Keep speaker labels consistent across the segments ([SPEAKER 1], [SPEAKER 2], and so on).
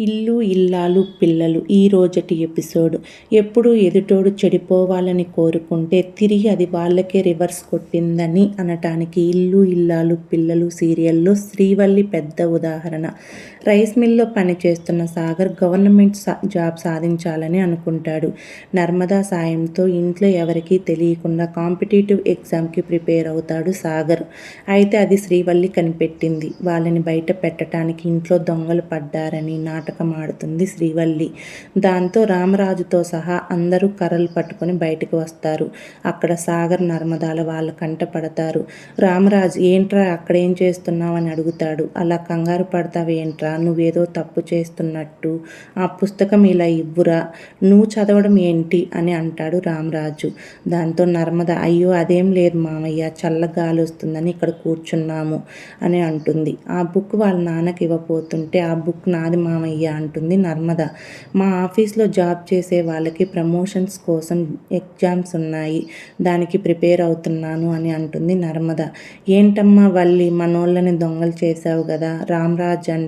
[SPEAKER 1] ఇల్లు ఇల్లాలు పిల్లలు ఈ రోజటి ఎపిసోడ్. ఎప్పుడు ఎదుటోడు చెడిపోవాలని కోరుకుంటే తిరిగి అది వాళ్ళకే రివర్స్ కొట్టిందని అనటానికి ఇల్లు ఇల్లాలు పిల్లలు సీరియల్లో శ్రీవల్లి పెద్ద ఉదాహరణ. రైస్ మిల్లో పనిచేస్తున్న సాగర్ గవర్నమెంట్ జాబ్ సాధించాలని అనుకుంటాడు. నర్మదా సాయంతో ఇంట్లో ఎవరికీ తెలియకుండా కాంపిటేటివ్ ఎగ్జామ్కి ప్రిపేర్ అవుతాడు సాగర్. అయితే అది శ్రీవల్లి కనిపెట్టింది. వాళ్ళని బయట పెట్టడానికి ఇంట్లో దొంగలు పడ్డారని నాట నాటకం ఆడుతుంది శ్రీవల్లి. దాంతో రామరాజుతో సహా అందరూ కర్రలు పట్టుకొని బయటకు వస్తారు. అక్కడ సాగర్ నర్మదాల వాళ్ళ కంట పడతారు. రామరాజు ఏంట్రా అక్కడ ఏం చేస్తున్నావు అని అడుగుతాడు. అలా కంగారు పడతావేంట్రా నువ్వేదో తప్పు చేస్తున్నట్టు. ఆ పుస్తకం ఇలా ఇవ్వురా? నువ్వు చదవడం ఏంటి? అని అంటాడు రామరాజు. దాంతో నర్మద అయ్యో అదేం లేదు మామయ్య. చల్ల గాలి వస్తుందని ఇక్కడ కూర్చున్నాము అని అంటుంది. ఆ బుక్ వాళ్ళ నాన్నకి ఇవ్వబోతుంటే ఆ బుక్ నాది మామయ్య. అయ్యా అంటుంది నర్మద. మా ఆఫీస్లో జాబ్ చేసే వాళ్ళకి ప్రమోషన్స్ కోసం ఎగ్జామ్స్ ఉన్నాయి. దానికి ప్రిపేర్ అవుతున్నాను అని అంటుంది నర్మద. ఏంటమ్మా వల్లి మనోళ్ళని దొంగలు చేశావు కదా రామ్రాజ్ అన్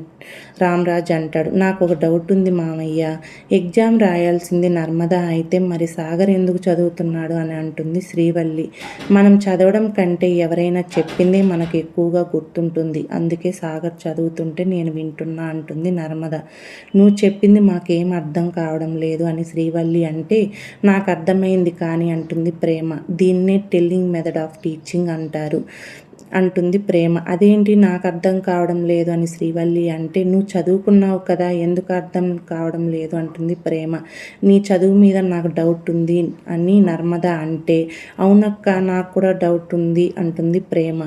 [SPEAKER 1] రామ్రాజ్ అంటాడు. నాకు ఒక డౌట్ ఉంది మామయ్య. ఎగ్జామ్ రాయాల్సింది నర్మద అయితే మరి సాగర్ ఎందుకు చదువుతున్నాడు అని అంటుంది శ్రీవల్లి. మనం చదవడం కంటే ఎవరైనా చెప్పిందే మనకు ఎక్కువగా గుర్తుంటుంది. అందుకే సాగర్ చదువుతుంటే నేను వింటున్నా అంటుంది నర్మద. నువ్వు చెప్పింది మాకేం అర్థం కావడం లేదు అని శ్రీవల్లి అంటే నాకు అర్థమైంది కానీ అంటుంది ప్రేమ. దీన్నే టెల్లింగ్ మెథడ్ ఆఫ్ టీచింగ్ అంటారు అంటుంది ప్రేమ. అదేంటి నాకు అర్థం కావడం లేదు అని శ్రీవల్లి అంటే నువ్వు చదువుకున్నావు కదా ఎందుకు అర్థం కావడం లేదు అంటుంది ప్రేమ. నీ చదువు మీద నాకు డౌట్ ఉంది అని నర్మద అంటే అవునక్క నాకు కూడా డౌట్ ఉంది అంటుంది ప్రేమ.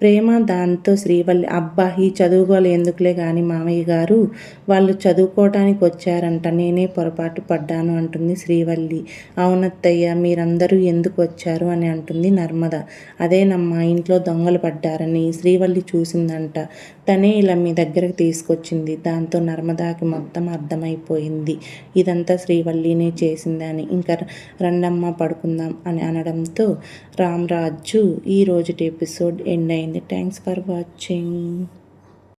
[SPEAKER 1] ప్రేమ దాంతో శ్రీవల్లి అబ్బా ఈ చదువుకోవాలి ఎందుకులే కానీ మామయ్య గారు? వాళ్ళు చదువుకోవటానికి వచ్చారంట నేనే పొరపాటు పడ్డాను అంటుంది శ్రీవల్లి. అవునత్తయ్య మీరందరూ ఎందుకు వచ్చారు? అని అంటుంది నర్మద. అదేనమ్మా ఇంట్లో దొంగలు పడ్డారని శ్రీవల్లి చూసిందంట. తనే ఇలా మీ దగ్గరకు తీసుకొచ్చింది. దాంతో నర్మదాకి మొత్తం అర్థమైపోయింది. ఇదంతా శ్రీవల్లినే చేసిందని ఇంకా రండమ్మ పడుకుందాం అని అనడంతో రామ్రాజు ఈ రోజుటి ఎపిసోడ్ ఎండ్ అయింది. Thanks for watching